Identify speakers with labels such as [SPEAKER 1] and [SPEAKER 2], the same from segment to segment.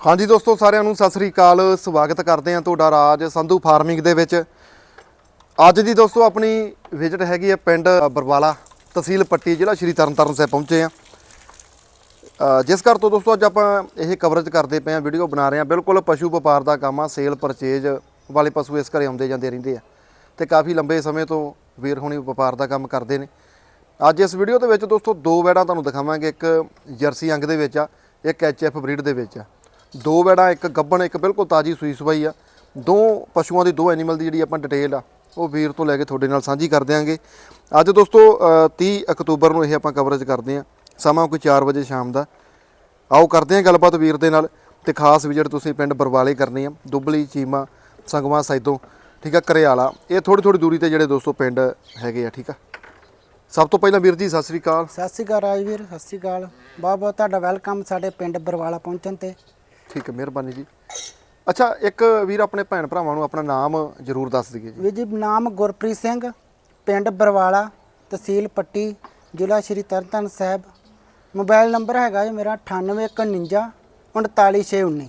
[SPEAKER 1] ਹਾਂਜੀ ਦੋਸਤੋ, ਸਾਰਿਆਂ ਨੂੰ ਸਤਿ ਸ੍ਰੀ ਅਕਾਲ। ਸਵਾਗਤ ਕਰਦੇ ਹਾਂ ਤੁਹਾਡਾ ਰਾਜ ਸੰਧੂ ਫਾਰਮਿੰਗ ਦੇ ਵਿੱਚ। ਅੱਜ ਦੀ ਦੋਸਤੋ, ਆਪਣੀ ਵਿਜ਼ਿਟ ਹੈਗੀ ਹੈ ਪਿੰਡ ਬਰਵਾਲਾ ਤਹਿਸੀਲ ਪੱਟੀ, ਜ਼ਿਲ੍ਹਾ ਸ਼੍ਰੀ ਤਰਨਤਾਰਨ ਸਾਹਿਬ ਪਹੁੰਚੇ ਆ ਜਿਸ ਘਰ ਤੋਂ ਦੋਸਤੋ, ਅੱਜ ਆਪਾਂ ਇਹ ਕਵਰੇਜ ਕਰਦੇ ਪਏ ਆ ਵੀਡੀਓ ਬਣਾ ਰਹੇ ਆ ਬਿਲਕੁਲ ਪਸ਼ੂ ਵਪਾਰ ਦਾ ਕੰਮ ਆ ਸੇਲ ਪਰਚੇਜ ਵਾਲੇ ਪਸ਼ੂ ਇਸ ਘਰੇ ਆਉਂਦੇ ਜਾਂਦੇ ਰਹਿੰਦੇ ਆ। ਤੇ ਕਾਫੀ ਲੰਬੇ ਸਮੇਂ ਤੋਂ ਵੀਰ ਹੁਣੀ ਵਪਾਰ ਦਾ ਕੰਮ ਕਰਦੇ ਨੇ। ਅੱਜ ਇਸ ਵੀਡੀਓ ਦੇ ਵਿੱਚ ਦੋਸਤੋ, ਦੋ ਵੈੜਾਂ ਤੁਹਾਨੂੰ ਦਿਖਾਵਾਂਗੇ। ਇੱਕ ਜਰਸੀ ਅੰਗ ਦੇ ਵਿੱਚ ਆ, ਇੱਕ ਐਚਐਫ ਬਰੀਡ ਦੇ ਵਿੱਚ ਆ। ਦੋ ਵੈੜਾਂ ਇੱਕ ਗੱਬਣ ਇੱਕ ਬਿਲਕੁਲ ਤਾਜੀ ਸੂਈ ਸਵਾਈ ਆ। ਦੋ ਪਸ਼ੂਆਂ ਦੀ ਦੋ ਐਨੀਮਲ ਦੀ ਜਿਹੜੀ ਆਪਾਂ ਡਿਟੇਲ ਆ ਉਹ ਵੀਰ ਤੋਂ ਲੈ ਕੇ ਤੁਹਾਡੇ ਨਾਲ ਸਾਂਝੀ ਕਰ ਦਿਆਂਗੇ। ਅੱਜ ਦੋਸਤੋ ਅ, 30 ਅਕਤੂਬਰ ਨੂੰ ਇਹ ਆਪਾਂ ਕਵਰੇਜ ਕਰਦੇ ਆ। ਸਮਾਂ ਕੋਈ 4 ਵਜੇ ਸ਼ਾਮ ਦਾ। ਆਓ ਕਰਦੇ ਹਾਂ ਗੱਲਬਾਤ ਵੀਰ ਦੇ ਨਾਲ ਤੇ ਖਾਸ ਵਿਜ਼ਿਟ ਤੁਸੀਂ ਪਿੰਡ ਬਰਵਾਲੇ ਕਰਨੀ ਆ। ਦੁੱਬਲੀ ਚੀਮਾ ਸੰਗਵਾ ਸਾਈਦੋਂ ਠੀਕ ਆ ਕਰਿਆਲਾ। ਇਹ ਥੋੜੀ ਥੋੜੀ ਦੂਰੀ ਤੇ ਜਿਹੜੇ ਦੋਸਤੋ ਪਿੰਡ ਹੈਗੇ ਆ ਠੀਕ ਆ। ਸਭ ਤੋਂ ਪਹਿਲਾਂ ਵੀਰ ਜੀ ਸਤਿ ਸ੍ਰੀ ਅਕਾਲ।
[SPEAKER 2] ਸਤਿ ਸ਼੍ਰੀ ਅਕਾਲ ਰਾਜਵੀਰ ਸਤਿ ਸ਼੍ਰੀ ਅਕਾਲ। ਬਹੁਤ ਬਹੁਤ ਤੁਹਾਡਾ ਵੈਲਕਮ ਸਾਡੇ ਪਿੰਡ ਬਰਵਾਲਾ ਪਹੁੰਚਣ ਤੇ।
[SPEAKER 1] ਠੀਕ ਹੈ ਮਿਹਰਬਾਨੀ ਜੀ। ਅੱਛਾ ਇੱਕ ਵੀਰ ਆਪਣੇ ਭੈਣ ਭਰਾਵਾਂ ਨੂੰ ਆਪਣਾ ਨਾਮ ਜ਼ਰੂਰ ਦੱਸ ਦਈਏ ਜੀ।
[SPEAKER 2] ਵੀਰ ਜੀ ਨਾਮ ਗੁਰਪ੍ਰੀਤ ਸਿੰਘ ਪਿੰਡ ਬਰਵਾਲਾ ਤਹਿਸੀਲ ਪੱਟੀ ਜ਼ਿਲ੍ਹਾ ਸ਼੍ਰੀ ਤਰਨਤਾਰਨ ਸਾਹਿਬ। ਮੋਬਾਈਲ ਨੰਬਰ ਹੈਗਾ ਜੀ ਮੇਰਾ 9851 39619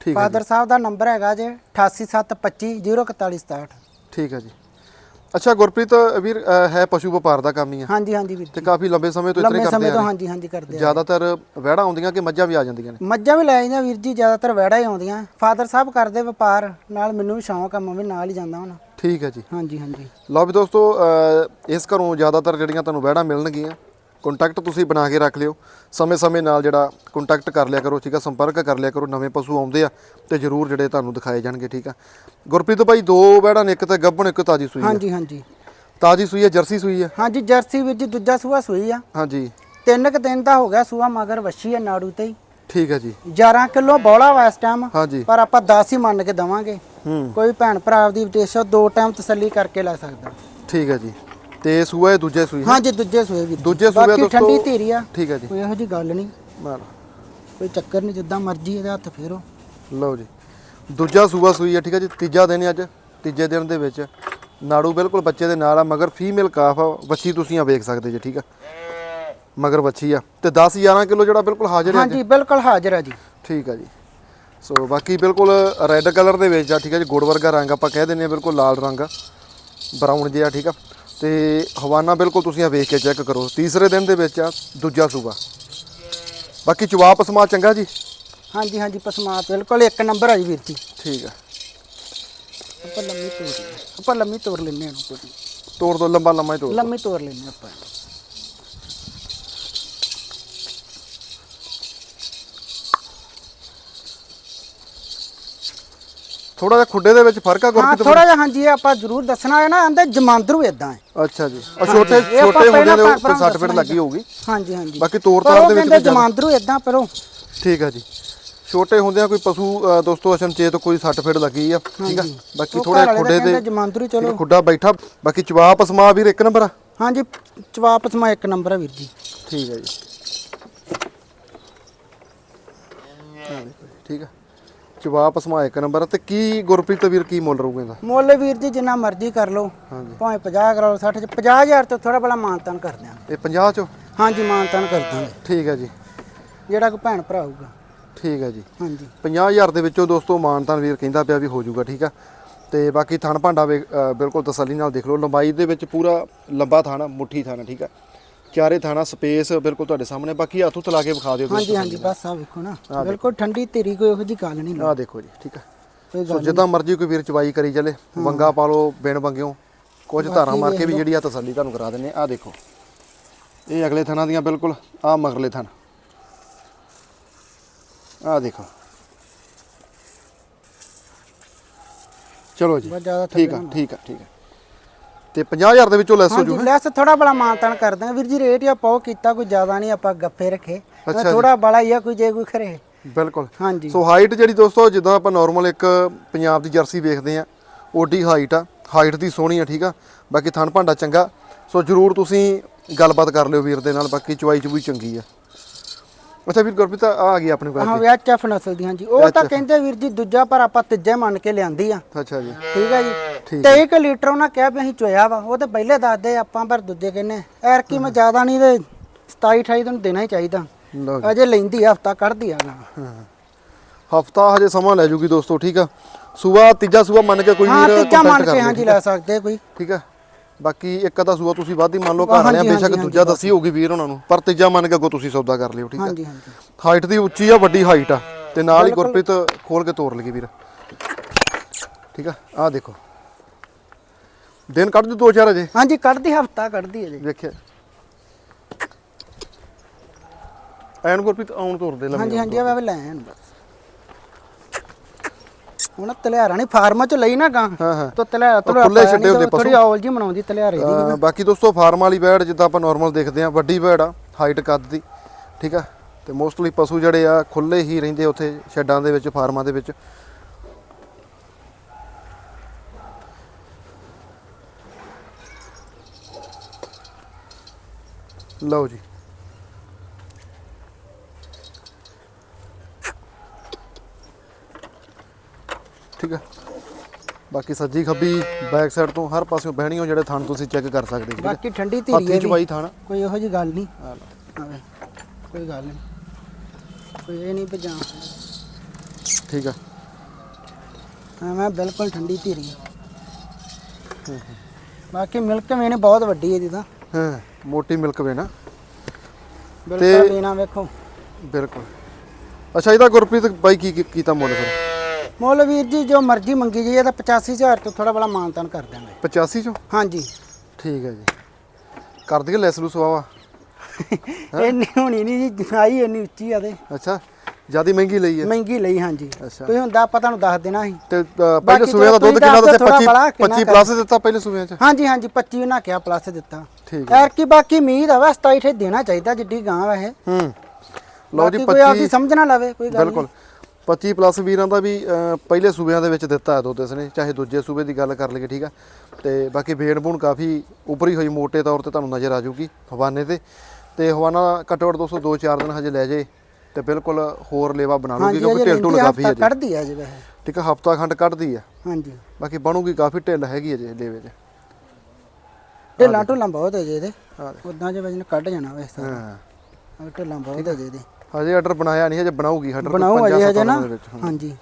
[SPEAKER 1] ਠੀਕ ਹੈ
[SPEAKER 2] ਫਾਦਰ ਸਾਹਿਬ ਦਾ ਨੰਬਰ ਹੈਗਾ ਜੀ 88725 04167
[SPEAKER 1] ਠੀਕ ਹੈ ਜੀ। ਅੱਛਾ ਗੁਰਪ੍ਰੀਤ ਵੀਰ ਅ, ਹੈ ਪਸ਼ੂ ਵਪਾਰ ਦਾ ਕੰਮ ਹੀ ਆ।
[SPEAKER 2] ਹਾਂਜੀ ਹਾਂਜੀ ਵੀਰ
[SPEAKER 1] ਤੇ
[SPEAKER 2] ਜੀ।
[SPEAKER 1] ਕਾਫੀ ਲੰਬੇ ਸਮੇਂ ਤੋਂ ਇਤਨੇ
[SPEAKER 2] ਲੰਮੇ
[SPEAKER 1] ਕਰਦੇ
[SPEAKER 2] ਸਮੇਂ ਤੋਂ
[SPEAKER 1] ਆ
[SPEAKER 2] ਹਾਂਜੀ ਹਾਂਜੀ ਕਰਦੇ ਆ
[SPEAKER 1] ਜ਼ਿਆਦਾਤਰ ਵਹਿੜਾਂ ਆਉਂਦੀਆਂ ਕਿ ਮੱਝਾਂ ਵੀ ਆ ਜਾਂਦੀਆਂ ਨੇ?
[SPEAKER 2] ਮੱਝਾਂ ਵੀ ਲੈ ਜਾਂਦੀਆਂ ਵੀਰ ਜੀ ਜ਼ਿਆਦਾਤਰ ਵੜਾ ਹੀ ਆਉਂਦੀਆਂ। ਫਾਦਰ ਸਾਹਿਬ ਕਰਦੇ ਵਪਾਰ ਨਾਲ ਮੈਨੂੰ ਵੀ ਸ਼ੌਂਕ ਆ ਮੈਂ ਵੀ ਨਾਲ ਹੀ ਜਾਂਦਾ ਹੁਣ।
[SPEAKER 1] ਠੀਕ ਹੈ ਜੀ।
[SPEAKER 2] ਹਾਂਜੀ ਹਾਂਜੀ।
[SPEAKER 1] ਲਓ ਵੀ ਦੋਸਤੋ ਅ, ਇਸ ਘਰੋਂ ਜ਼ਿਆਦਾਤਰ ਜਿਹੜੀਆਂ ਤੁਹਾਨੂੰ ਵਹਿੜਾਂ ਮਿਲਣਗੀਆਂ ਕੰਟੈਕਟ ਤੁਸੀਂ ਬਣਾ ਕੇ ਰੱਖ ਲਿਓ। ਸਮੇਂ-ਸਮੇਂ ਨਾਲ ਜਿਹੜਾ ਕੰਟੈਕਟ ਕਰ ਲਿਆ ਕਰੋ ਠੀਕ ਆ ਸੰਪਰਕ ਕਰ ਲਿਆ ਕਰੋ ਨਵੇਂ ਪਸ਼ੂ ਆਉਂਦੇ ਆ ਤੇ ਜਰੂਰ ਜਿਹੜੇ ਤੁਹਾਨੂੰ ਦਿਖਾਏ ਜਾਣਗੇ ਠੀਕ ਆ। ਗੁਰਪ੍ਰੀਤ ਭਾਈ ਦੋ ਵਹਿੜਾਂ ਨੇ ਇੱਕ ਤੇ ਗੱਭਣ ਇੱਕ ਤਾਜੀ ਸੂਈ ਆ।
[SPEAKER 2] ਹਾਂਜੀ ਹਾਂਜੀ।
[SPEAKER 1] ਤਾਜੀ ਸੂਈ ਆ ਜਰਸੀ ਸੂਈ ਆ?
[SPEAKER 2] ਹਾਂਜੀ ਜਰਸੀ ਵਿੱਚ ਦੂਜਾ ਸੂਆ ਸੂਈ ਆ।
[SPEAKER 1] ਹਾਂਜੀ।
[SPEAKER 2] ਤਿੰਨ ਕੁ ਦਿਨ ਦਾ ਹੋ ਗਿਆ ਸੂਆ ਮਗਰ ਵੱਛੀ ਆ ਨਾੜੂ ਤੇ ਹੀ।
[SPEAKER 1] ਠੀਕ ਹੈ ਜੀ।
[SPEAKER 2] 11 ਕਿਲੋ ਬੋਲਾ ਵਾ ਇਸ ਟਾਈਮ
[SPEAKER 1] ਹਾਂਜੀ।
[SPEAKER 2] ਪਰ ਆਪਾਂ 10 ਹੀ ਮੰਨ ਕੇ ਦਵਾਂਗੇ।
[SPEAKER 1] ਹੂੰ।
[SPEAKER 2] ਕੋਈ ਭੈਣ ਭਰਾ ਦੀ ਵਿਦੇਸ਼ੋਂ ਦੋ ਟਾਈਮ ਤਸੱਲੀ ਕਰਕੇ ਲੈ ਸਕਦਾ।
[SPEAKER 1] ਠੀਕ ਹੈ ਜੀ। ਤੇ ਸੂਆ ਇਹ ਦੂਜੇ ਸੂਈ
[SPEAKER 2] ਹਾਂਜੀ ਦੂਜੇ ਸੂਏ ਵੀ।
[SPEAKER 1] ਦੂਜੇ ਸੂਏ
[SPEAKER 2] ਬਾਕੀ
[SPEAKER 1] ਦੋਸਤੋ-
[SPEAKER 2] ਠੰਡੀ ਧੀਰੀ ਆ।
[SPEAKER 1] ਠੀਕ ਹੈ ਜੀ।
[SPEAKER 2] ਕੋਈ ਇਹੋ ਜੀ ਗੱਲ ਨਹੀਂ।
[SPEAKER 1] ਨਾਲ।
[SPEAKER 2] ਕੋਈ ਚੱਕਰ ਨਹੀਂ ਜਿੱਦਾਂ ਮਰਜ਼ੀ ਇਹਦੇ ਹੱਥ ਫੇਰੋ।
[SPEAKER 1] ਲਓ ਜੀ। ਦੂਜਾ ਸੂਆ ਸੂਈ ਆ ਠੀਕ ਹੈ ਜੀ। ਤੀਜਾ ਦਿਨ ਹੈ ਅੱਜ ਤੀਜੇ ਦਿਨ ਦੇ ਵਿੱਚ। ਨਾੜੂ ਬਿਲਕੁਲ ਬੱਚੇ ਦੇ ਨਾਲ ਆ ਮਗਰ ਫੀਮੇਲ ਕਾਫ ਆ ਤੁਸੀਂ ਆ ਵੇਖ ਸਕਦੇ ਜੀ ਠੀਕ ਆ? ਮਗਰ ਵੱਛੀ ਆ। ਤੇ 10 11 ਕਿਲੋ ਜਿਹੜਾ ਬਿਲਕੁਲ ਹਾਜ਼ਰ ਹੈ ਅੱਜ।
[SPEAKER 2] ਹਾਂਜੀ ਬਿਲਕੁਲ ਹਾਜ਼ਰ ਆ ਜੀ।
[SPEAKER 1] ਠੀਕ ਆ ਜੀ। ਸੋ ਬਾਕੀ ਬਿਲਕੁਲ ਰੈੱਡ ਕਲਰ ਦੇ ਵਿੱਚ ਆ ਠੀਕ ਆ ਜੀ। ਗੁੜ ਵਰਗਾ ਰੰਗ ਆਪਾਂ ਕਹਿ ਦਿੰਦੇ ਆ ਬਿਲਕੁਲ ਲਾਲ ਰੰਗ। ਬਰਾਊਨ ਜਿਹਾ ਠੀਕ ਆ? ਤੇ ਹਵਾਨਾ ਬਿਲਕੁਲ ਤੁਸੀਂ ਆ ਵੇਖ ਕੇ ਚੈੱਕ ਕਰੋ। ਤੀਸਰੇ ਦਿਨ ਦੇ ਵਿੱਚ ਆ ਦੂਜਾ ਸੂਆ ਬਾਕੀ ਚਵਾਪ ਸਮਾ ਚੰਗਾ ਜੀ?
[SPEAKER 2] ਹਾਂਜੀ ਹਾਂਜੀ ਪਸਮਾਤ ਬਿਲਕੁਲ ਇੱਕ ਨੰਬਰ ਆ ਜੀ ਵੀਰ ਜੀ।
[SPEAKER 1] ਠੀਕ ਆ।
[SPEAKER 2] ਆਪਾਂ ਲੰਮੀ ਤੋਰ ਲੈਂਦੇ ਆਪਾਂ ਲੰਮੀ ਤੋਰ ਲੈਂਦੇ ਹਾਂ
[SPEAKER 1] ਤੋੜ ਦੋ ਲੰਬਾ ਲੰਮਾ ਹੀ ਤੋੜ
[SPEAKER 2] ਲੰਮੀ ਤੋਰ ਲੈਂਦੇ ਆਪਾਂ।
[SPEAKER 1] ਥੋੜਾ ਜਿਹਾ ਖੁੱਡੇ ਦੇ ਵਿੱਚ ਫ਼ਰਕ ਆ
[SPEAKER 2] ਹਾਂ
[SPEAKER 1] ਗੁਰਪ੍ਰੀਤ
[SPEAKER 2] ਥੋੜਾ ਜਿਹਾ ਹਾਂਜੀ ਇਹ ਆਪਾਂ ਜ਼ਰੂਰ ਦੱਸਣਾ ਹੈ ਨਾ ਆਂਦੇ ਜਮਾਂਦਰੂ ਇਦਾਂ ਹੈ।
[SPEAKER 1] ਅੱਛਾ ਜੀ। ਆ ਛੋਟੇ
[SPEAKER 2] ਇਹ ਆਪਾਂ
[SPEAKER 1] ਛੋਟੇ ਹੁੰਦੇ
[SPEAKER 2] ਪਹਿਲਾਂ
[SPEAKER 1] ਦੇ
[SPEAKER 2] ਭਰਾ
[SPEAKER 1] ਉੱਪਰ 60 ਫਿਟ ਲੱਗੀ ਹੋਊਗੀ।
[SPEAKER 2] ਹਾਂਜੀ ਹਾਂਜੀ।
[SPEAKER 1] ਬਾਕੀ ਤੋਰ
[SPEAKER 2] ਪਰ
[SPEAKER 1] ਤਾਰ
[SPEAKER 2] ਉਹ
[SPEAKER 1] ਦੇ ਵਿੱਚ
[SPEAKER 2] ਕਹਿੰਦੇ
[SPEAKER 1] ਵੀ ਜ਼ਿਆਦਾ-
[SPEAKER 2] ਜਮਾਂਦਰੂ ਇਦਾਂ ਪਰੋ
[SPEAKER 1] ਠੀਕ ਆ ਜੀ। ਛੋਟੇ ਹੁੰਦਿਆਂ ਕੋਈ ਪਸ਼ੂ ਅ, ਦੋਸਤੋ ਅਸ਼ਨਚੇਤ ਕੋਈ 60 ਫਿਟ ਲੱਗੀ ਆ। ਠੀਕ ਆ?
[SPEAKER 2] ਹਾਂਜੀ।
[SPEAKER 1] ਬਾਕੀ
[SPEAKER 2] ਉਹ
[SPEAKER 1] ਥੋੜੇ
[SPEAKER 2] ਘਰ ਵਾਲੇ
[SPEAKER 1] ਖੁੱਡੇ
[SPEAKER 2] ਕਹਿੰਦੇ ਜਮਾਂਦਰੂ ਚਲੋ।
[SPEAKER 1] ਇੱਕ ਖੁੱਡਾ ਬੈਠਾ ਬਾਕੀ ਚਵਾਪ ਸਮਾ ਵੀਰ ਇੱਕ ਨੰਬਰ ਆ।
[SPEAKER 2] ਹਾਂਜੀ ਚਵਾਪ ਸਮਾ ਇੱਕ ਨੰਬਰ ਆ ਵੀਰ ਜੀ।
[SPEAKER 1] ਠੀਕ ਹੈ ਜੀ। ਆ ਦੇਖੋ ਜੀ, ਠੀਕ ਆ? ਚਵਾਪ ਸਮਾ ਇੱਕ ਨੰਬਰ ਤੇ ਕੀ ਗੁਰਪ੍ਰੀਤ ਵੀਰ ਕੀ ਮੁੱਲ ਰਹੂਗਾ ਇਹਦਾ?
[SPEAKER 2] ਮੁੱਲ ਵੀਰ ਜੀ ਜਿੰਨਾ ਮਰਜ਼ੀ ਕਰ ਲਓ। ਭਾਵੇਂ 50 ਕਰਾ ਲਓ 60 ਚ 50000 ਤੋਂ ਥੋੜਾ ਬੜਾ ਮਾਨਤਾਨ ਕਰ ਦਿਆਂਗੇ।
[SPEAKER 1] ਇਹ 50 ਚੋਂ?
[SPEAKER 2] ਹਾਂਜੀ ਮਾਨਤਾਨ ਕਰ ਦਾਂਗੇ
[SPEAKER 1] ਠੀਕ ਹੈ ਜੀ।
[SPEAKER 2] ਜਿਹੜਾ ਕੋਈ ਭੈਣ ਭਰਾ ਹੋਊਗਾ।
[SPEAKER 1] ਠੀਕ ਹੈ ਜੀ।
[SPEAKER 2] ਹਾਂਜੀ।
[SPEAKER 1] 50000 ਦੇ ਵਿੱਚੋਂ ਦੋਸਤੋ ਮਾਨਤਾਨ ਵੀਰ ਕਹਿੰਦਾ ਪਿਆ ਵੀ ਹੋ ਜਾਊਗਾ ਠੀਕ ਆ। ਤੇ ਬਾਕੀ ਥਣ ਭਾਂਡਾ ਬਿਲਕੁਲ ਤਸੱਲੀ ਨਾਲ ਦੇਖ ਲਓ। ਲੰਬਾਈ ਦੇ ਵਿੱਚ ਪੂਰਾ ਲੰਬਾ ਥਾਣਾ ਮੁੱਠੀ ਥਾਣਾ ਠੀਕ ਆ। ਚਾਰੇ ਥਾਣਾ ਸਪੇਸ ਬਿਲਕੁਲ ਤੁਹਾਡੇ ਸਾਹਮਣੇ ਬਾਕੀ ਹੱਥੋਂ ਤਲਾ ਕੇ ਵਿਖਾ ਦਿਓ
[SPEAKER 2] ਹਾਂਜੀ ਹਾਂਜੀ ਬਸ ਆ ਵੇਖੋ ਨਾ। ਬਿਲਕੁਲ ਠੰਡੀ ਧੀਰੀ ਕੋਈ ਇਹੋ ਜੀ ਗੱਲ ਨਹੀਂ
[SPEAKER 1] ਆਹ ਦੇਖੋ ਜੀ ਠੀਕ ਆ
[SPEAKER 2] ਕੋਈ
[SPEAKER 1] ਸੋ ਜਿੱਦਾਂ ਮਰਜ਼ੀ ਕੋਈ ਵੀਰ ਚਵਾਈ ਕਰੀ ਚੱਲੇ ਵੰਗਾ ਪਾ ਲਓ ਬਿਨ ਵੰਗਿਓ। ਕੁਝ ਧਾਰਾਂ ਮਾਰ ਕੇ ਵੀ ਜਿਹੜੀ ਆ ਤਸੱਲੀ ਤੁਹਾਨੂੰ ਕਰਾ ਦਿੰਨੇ ਆ ਦੇਖੋ। ਇਹ ਅਗਲੇ ਥਾਣਾ ਦੀਆਂ ਬਿਲਕੁਲ ਆ ਮਗਰਲੇ ਥਾਣ। ਆ ਦੇਖੋ। ਚਲੋ ਜੀ। ਠੀਕ ਆ ਠੀਕ ਆ ਠੀਕ ਆ। ਤੇ 50000 ਦੇ ਵਿੱਚੋਂ ਲੈਸ ਹੋ ਜੂ
[SPEAKER 2] ਹਾਂਜੀ ਲੈਸ ਥੋੜਾ ਬੜਾ ਮਾਨਤਾਨ ਕਰ ਦਾਂਗੇ ਵੀਰ ਜੀ ਰੇਟ ਹੀ ਪਾਓ ਕੀਤਾ ਕੋਈ ਜ਼ਿਆਦਾ ਨਹੀਂ ਆਪਾਂ ਗੱਫੇ ਰੱਖੇ। ਥੋੜਾ ਬੜਾ ਹੀ ਆ ਕੋਈ ਜੇ ਕੋਈ ਖਰੇ
[SPEAKER 1] ਬਿਲਕੁਲ।
[SPEAKER 2] ਹਾਂਜੀ।
[SPEAKER 1] ਸੋ ਹਾਈਟ ਜਿਹੜੀ ਦੋਸਤੋ ਜਿੱਦਾਂ ਆਪਾਂ ਨਾਰਮਲ ਇੱਕ ਪੰਜਾਬ ਦੀ ਜਰਸੀ ਵੇਖਦੇ ਆ ਓਡੀ ਹਾਈਟ ਆ। ਹਾਈਟ ਦੀ ਸੋਹਣੀ ਆ ਠੀਕ ਆ। ਬਾਕੀ ਥਣ ਭਾਂਡਾ ਚੰਗਾ। ਸੋ ਜਰੂਰ ਤੁਸੀਂ ਗੱਲਬਾਤ ਕਰ ਲਿਓ ਵੀਰ ਦੇ ਨਾਲ ਬਾਕੀ ਚੁਆਈ ਚ ਵੀ ਚੰਗੀ ਆ। ਅੱਛਾ ਵੀਰ ਗੁਰਪ੍ਰੀਤ ਆ ਆ ਗਈ ਆਪਣੇ ਕੋਲ
[SPEAKER 2] ਹਾਂ ਵੀ ਐਚਐਫ ਨਸਲ ਦੀ ਹਾਂਜੀ। ਉਹ ਤਾਂ ਕਹਿੰਦੇ ਵੀਰ ਜੀ ਦੂਜਾ ਪਰ ਆਪਾਂ ਤੀਜੇ ਮੰਨ ਕੇ ਲਿਆਂਦੀ ਆ।
[SPEAKER 1] ਅੱਛਾ ਜੀ।
[SPEAKER 2] ਠੀਕ ਹੈ ਜੀ। ਤੇ 1 ਲੀਟਰ ਉਹਨਾਂ ਕਿਹਾ ਵੀ ਅਸੀਂ ਚੋਇਆ ਵਾ ਉਹ ਤੇ ਪਹਿਲੇ ਦੱਸਦੇ ਆਪਾਂ ਪਰ ਦੂਜੇ ਕਹਿੰਨੇ ਐਰ ਕੀ ਮੈਂ ਜ਼ਿਆਦਾ ਨਹੀਂ ਤੇ 27 28 ਦਿਨ ਦੇਣਾ ਹੀ ਚਾਹੀਦਾ।
[SPEAKER 1] ਲਓ ਜੀ।
[SPEAKER 2] ਅਜੇ ਲੈਂਦੀ ਹਫਤਾ ਕੱਢਦੀ ਆ
[SPEAKER 1] ਹਾਂ। ਹਫਤਾ ਹਜੇ ਸਮਾਂ ਲੈ ਜੂਗੀ ਦੋਸਤੋ ਠੀਕ ਆ? ਸੂਆ ਤੀਜਾ ਸੂਆ ਮੰਨ ਕੇ ਕੋਈ
[SPEAKER 2] ਹਾਂ
[SPEAKER 1] ਵੀਰ
[SPEAKER 2] ਤੀਜਾ
[SPEAKER 1] contact
[SPEAKER 2] ਮੰਨ
[SPEAKER 1] ਕਰ
[SPEAKER 2] ਕੇ
[SPEAKER 1] ਲੇ,
[SPEAKER 2] ਹਾਂਜੀ? ਲੈ ਸਕਦੇ ਕੋਈ।
[SPEAKER 1] ਠੀਕ ਆ? ਬਾਕੀ ਇੱਕ ਅੱਧਾ ਸੂਆ ਤੁਸੀਂ ਵੱਧ ਹੀ ਮੰਨ ਲਓ ਘਰ ਲਿਆ
[SPEAKER 2] ਹਾਂਜੀ,
[SPEAKER 1] ਬੇਸ਼ੱਕ
[SPEAKER 2] ਹਾਂਜੀ,
[SPEAKER 1] ਦੂਜਾ ਦੱਸੀ ਹੋਊਗੀ ਵੀਰ ਉਹਨਾਂ ਨੂੰ ਪਰ ਤੀਜਾ ਮੰਨ ਕੇ ਅੱਗੋਂ ਤੁਸੀਂ ਸੌਦਾ ਕਰ ਲਿਓ ਠੀਕ ਆ?
[SPEAKER 2] ਹਾਂਜੀ ਹਾਂਜੀ।
[SPEAKER 1] ਹਾਈਟ ਦੀ ਉੱਚੀ ਆ ਵੱਡੀ ਹਾਈਟ ਆ ਤੇ ਨਾਲ ਹੀ ਗੁਰਪ੍ਰੀਤ ਖੋਲ ਕੇ ਤੋੜ ਲਗੀ ਵੀਰ। ਠੀਕ ਆ? ਆਹ ਦੇਖੋ। ਦਿਨ ਕੱਢ ਦੂ ਦੋ ਚਾਰ ਅਜੇ?
[SPEAKER 2] ਹਾਂਜੀ ਕੱਢਦੀ ਹਫਤਾ ਕੱਢਦੀ ਹੈ ਜੀ
[SPEAKER 1] ਵੇਖਿਆ। ਐਨ ਗੁਰਪ੍ਰੀਤ ਆਉਣ ਤੋਰ ਦੇ ਲੈ
[SPEAKER 2] ਹਾਂਜੀ ਹਾਂਜੀ ਆ ਵੇ ਲੈ ਆਣ ਬਸ। ਹੁਣ ਤਲਿਆਰਾ ਨਹੀਂ ਫਾਰਮਾਂ ਚ ਲਈ ਨਾ ਗਾਂ।
[SPEAKER 1] ਹਾਂ ਹਾਂ।
[SPEAKER 2] ਤੋ ਤਲਿਆਰਾ ਤੋ
[SPEAKER 1] ਖੁੱਲੇ ਛੱਡੇ ਹੁੰਦੇ
[SPEAKER 2] ਥੋੜੀ ਔਲ ਜੀ ਬਣਾਉਂਦੀ ਤਲਿਆਰੇ ਦੀ
[SPEAKER 1] ਬਾਕੀ ਦੋਸਤੋ ਫਾਰਮ ਵਾਲੀ ਬੈੜ ਜਿੱਦਾਂ ਆਪਾਂ ਨਾਰਮਲ ਦੇਖਦੇ ਆ ਵੱਡੀ ਬੈੜ ਆ ਹਾਈਟ ਕੱਦ ਦੀ ਠੀਕ ਆ? ਤੇ ਮੋਸਟਲੀ ਪਸ਼ੂ ਜਿਹੜੇ ਆ ਖੁੱਲੇ ਹੀ ਰਹਿੰਦੇ ਉੱਥੇ ਸ਼ੈੱਡਾਂ ਦੇ ਵਿੱਚ ਫਾਰਮਾਂ ਦੇ ਵਿੱਚ। ਲਓ ਜੀ। ਠੀਕ ਆ। ਬਾਕੀ ਸੱਜੀ ਖੱਬੀ ਬੈਕ ਸਾਈਡ ਤੋਂ ਹਰ ਪਾਸਿਓਂ ਬਹਿਣੀਆਂ ਜਿਹੜੇ ਥਣ ਤੁਸੀਂ ਚੈੱਕ ਕਰ ਸਕਦੇ ਜੀ।
[SPEAKER 2] ਬਾਕੀ ਠੰਡੀ ਧੀਰੀ
[SPEAKER 1] ਹੱਥੀ
[SPEAKER 2] ਹੈ
[SPEAKER 1] ਚਵਾਈ ਥਣ।
[SPEAKER 2] ਕੋਈ ਇਹੋ ਜੀ ਗੱਲ ਨਹੀਂ। ਕੋਈ ਗੱਲ ਨਹੀਂ। ਕੋਈ ਇਹ ਨਹੀਂ ਭਜਾ
[SPEAKER 1] ਠੀਕ ਆ।
[SPEAKER 2] ਹਾਂ ਮੈਂ ਬਿਲਕੁਲ ਠੰਡੀ ਧੀਰੀ ਹੈ। ਬਾਕੀ ਮਿਲਕ ਵੇਨੇ ਬਹੁਤ ਵੱਡੀ ਹੈ ਜੀ ਤਾਂ।
[SPEAKER 1] ਹਾਂ। ਮੋਟੀ ਮਿਲਕ ਵੇ ਨਾ।
[SPEAKER 2] ਬਿਲਕੁਲ ਵੇਖੋ।
[SPEAKER 1] ਬਿਲਕੁਲ। ਅੱਛਾ ਇਹਦਾ ਗੁਰਪ੍ਰੀਤ ਬਾਈ ਕੀ ਕੀਤਾ ਮੁੱਲ ਫਿਰ?
[SPEAKER 2] ਮੁੱਲ ਵੀਰ ਜੀ ਜੋ ਮਰਜ਼ੀ ਮੰਗੀ ਜੀ ਇਹਦਾ 85000 ਤੋਂ ਥੋੜਾ ਬੜਾ ਮਾਨਤਾਨ ਕਰ ਦਾਂਗੇ
[SPEAKER 1] 85 ਚੋਂ?
[SPEAKER 2] ਹਾਂਜੀ।
[SPEAKER 1] ਠੀਕ ਹੈ ਜੀ। ਕਰ ਦਈਏ ਲੈਸ ਲੂਸ ਵਾਵਾ
[SPEAKER 2] ਇੰਨੀ ਹੋਣੀ ਨਹੀਂ ਜੀ ਆਈ ਇੰਨੀ ਉੱਚੀ ਆ ਤੇ।
[SPEAKER 1] ਅੱਛਾ ਜਿਆਦੀ ਮਹਿੰਗੀ ਲਈ ਹੈ।
[SPEAKER 2] ਮਹਿੰਗੀ ਲਈ ਹਾਂਜੀ।
[SPEAKER 1] ਅੱਛਾ।
[SPEAKER 2] ਤੁਸੀਂ ਹੁੰਦਾ ਆਪਾਂ ਤੁਹਾਨੂੰ ਦੱਸ ਦੇਣਾ ਸੀ।
[SPEAKER 1] ਤੇ ਅ, ਪਹਿਲੇ ਸੂਬਿਆਂ ਦਾ
[SPEAKER 2] ਤੁਸੀਂ
[SPEAKER 1] ਦੁੱਧ ਕਿੰਨਾ
[SPEAKER 2] ਥੋੜ੍ਹਾ
[SPEAKER 1] 25
[SPEAKER 2] ਬੜਾ ਕਿੰਨਾ
[SPEAKER 1] 25
[SPEAKER 2] ਕਰ-
[SPEAKER 1] ਪਲੱਸ ਦਿੱਤਾ ਪਹਿਲੇ ਸੂਬਿਆਂ ਚ?
[SPEAKER 2] ਹਾਂਜੀ ਹਾਂਜੀ 25 ਉਹਨਾਂ ਕਿਹਾ ਪਲੱਸ ਦਿੱਤਾ।
[SPEAKER 1] ਠੀਕ
[SPEAKER 2] ਕੀ ਬਾਕੀ ਉਮੀਦ ਆ ਵਾ 27 ਠੇ ਦੇਣਾ ਚਾਹੀਦਾ ਜਿੱਡੀ ਗਾਂ ਵਾ ਇਹ।
[SPEAKER 1] ਹੂੰ। ਲਓ ਜੀ
[SPEAKER 2] ਬਾਕੀ ਕੋਈ ਆਪਦੀ
[SPEAKER 1] 25
[SPEAKER 2] ਸਮਝ ਨਾ ਲਵੇ ਕੋਈ ਗੱਲ
[SPEAKER 1] ਬਿਲਕੁਲ। 25 ਪਲੱਸ ਵੀਰਾਂ ਦਾ ਵੀ ਪਹਿਲੇ ਸੂਬਿਆਂ ਦੇ ਵਿੱਚ ਦਿੱਤਾ ਹੈ ਦੁੱਧ ਇਸਨੇ ਚਾਹੇ ਦੂਜੇ ਸੂਬੇ ਦੀ ਗੱਲ ਕਰ ਲਈਏ ਠੀਕ ਆ। ਤੇ ਬਾਕੀ ਵੇੜ ਬੂਣ ਕਾਫੀ ਉੱਪਰੀ ਹੋਈ ਮੋਟੇ ਤੌਰ ਤੇ ਤੁਹਾਨੂੰ ਨਜ਼ਰ ਆ ਜਾਊਗੀ ਹਵਾਨੇ ਤੇ। ਤੇ ਹਵਾਨਾ ਘੱਟੋ ਘੱਟ 200 2-4 ਦਿਨ ਹਜੇ ਲੈ ਜੇ ਤੇ ਬਿਲਕੁਲ ਹੋਰ ਲੇਵਾ ਬਣਾ ਲੂਗੀ ਕਿਉਂਕਿ ਢਿੱਲ ਢੁੱਲ ਕਾਫੀ ਹੈ ਜੀ।
[SPEAKER 2] ਕੱਢਦੀ ਆ ਜੀ ਵੈਸੇ।
[SPEAKER 1] ਠੀਕ ਆ ਹਫਤਾ ਖੰਡ ਕੱਢਦੀ ਆ।
[SPEAKER 2] ਹਾਂਜੀ।
[SPEAKER 1] ਬਾਕੀ ਬਣੂਗੀ ਕਾਫੀ ਢਿੱਲ ਹੈਗੀ ਅਜੇ ਲੇਵੇ 'ਚ।
[SPEAKER 2] ਢਿੱਲਾਂ ਢੁੱਲਾਂ ਬਹੁਤ ਹੈ ਜੀ ਇਹਦੇ। ਉਦਾਂ ਜੇ ਵਜਨ ਕੱਢ ਜਾਣਾ ਵੇ ਸਾਰਾ
[SPEAKER 1] ਹਾਂ।
[SPEAKER 2] ਆਹ ਢਿੱਲਾਂ ਬਹੁਤ ਹੈ ਜੀ ਇਹਦੇ।
[SPEAKER 1] ਹਜੇ ਆਰਡਰ ਬਣਾਇਆ ਨਹੀਂ ਹਜੇ ਬਣਾਊਗੀ ਆਰਡਰ
[SPEAKER 2] ਬਣਾਓ ਅਜੇ ਹਜੇ ਨਾ। ਹਾਂਜੀ।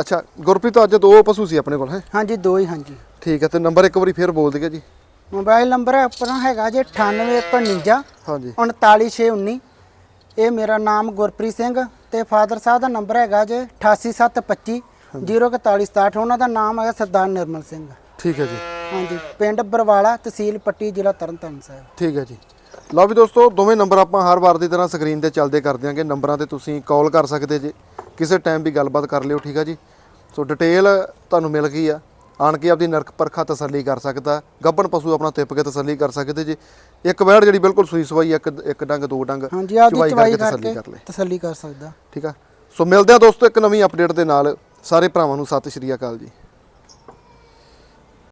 [SPEAKER 1] ਅੱਛਾ ਗੁਰਪ੍ਰੀਤ ਅੱਜ ਦੋ ਪਸ਼ੂ ਸੀ ਆਪਣੇ ਕੋਲ ਹੈ?
[SPEAKER 2] ਹਾਂਜੀ ਦੋ ਹੀ ਹਾਂਜੀ।
[SPEAKER 1] ਠੀਕ ਹੈ ਤੇ ਨੰਬਰ ਇੱਕ ਵਾਰੀ ਫੇਰ ਬੋਲ ਦਿਓ ਜੀ।
[SPEAKER 2] ਮੋਬਾਈਲ ਨੰਬਰ ਆਪਣਾ ਹੈਗਾ ਜੀ 98159
[SPEAKER 1] ਹਾਂਜੀ।
[SPEAKER 2] 39619 ਇਹ ਮੇਰਾ ਨਾਮ ਗੁਰਪ੍ਰੀਤ ਸਿੰਘ ਤੇ ਫਾਦਰ ਸਾਹਿਬ ਦਾ ਨੰਬਰ ਹੈਗਾ ਜੀ 88725 04167 ਉਹਨਾਂ ਦਾ ਨਾਮ ਹੈਗਾ ਸਰਦਾਰ ਨਿਰਮਲ ਸਿੰਘ।
[SPEAKER 1] ਠੀਕ ਹੈ ਜੀ।
[SPEAKER 2] ਹਾਂਜੀ ਪਿੰਡ ਬਰਵਾਲਾ ਤਹਿਸੀਲ ਪੱਟੀ ਜ਼ਿਲ੍ਹਾ ਤਰਨਤਾਰਨ ਸਾਹਿਬ।
[SPEAKER 1] ਠੀਕ ਹੈ ਜੀ। ਲਓ ਵੀ ਦੋਸਤੋ ਦੋਵੇਂ ਨੰਬਰ ਆਪਾਂ ਹਰ ਵਾਰ ਦੀ ਤਰ੍ਹਾਂ ਸਕਰੀਨ ਤੇ ਚੱਲਦੇ ਕਰ ਦਿਆਂਗੇ ਨੰਬਰਾਂ ਤੇ ਤੁਸੀਂ ਕਾਲ ਕਰ ਸਕਦੇ ਜੀ। ਕਿਸੇ ਟਾਈਮ ਵੀ ਗੱਲਬਾਤ ਕਰ ਲਿਓ ਠੀਕ ਆ ਜੀ? ਸੋ ਡਿਟੇਲ ਤੁਹਾਨੂੰ ਮਿਲ ਗਈ ਆ। ਆਣ ਕੇ ਆਪਦੀ ਨਰਕ ਪਰਖਾ ਤਸੱਲੀ ਕਰ ਸਕਦਾ। ਗੱਬਣ ਪਸ਼ੂ ਆਪਣਾ ਤਿੱਪ ਕੇ ਤਸੱਲੀ ਕਰ ਸਕਦੇ ਜੀ। ਇੱਕ ਵੈੜ ਜਿਹੜੀ ਬਿਲਕੁਲ ਸੂਈ ਸਵਾਈ ਇੱਕ ਇੱਕ ਡੰਗ ਦੋ ਡੰਗ
[SPEAKER 2] ਹਾਂਜੀ ਆਪਦੀ
[SPEAKER 1] ਚਵਾਈ
[SPEAKER 2] ਚਵਾਈ
[SPEAKER 1] ਕਰਕੇ ਤਸੱਲੀ
[SPEAKER 2] ਕਰਕੇ
[SPEAKER 1] ਕਰ ਲੈ।
[SPEAKER 2] ਤਸੱਲੀ ਕਰ ਸਕਦਾ।
[SPEAKER 1] ਠੀਕ ਆ? ਸੋ ਮਿਲਦੇ ਆ ਦੋਸਤੋ ਇੱਕ ਨਵੀਂ ਅਪਡੇਟ ਦੇ ਨਾਲ। ਸਾਰੇ ਭਰਾਵਾਂ ਨੂੰ ਸਤਿ ਸ਼੍ਰੀ ਅਕਾਲ ਜੀ।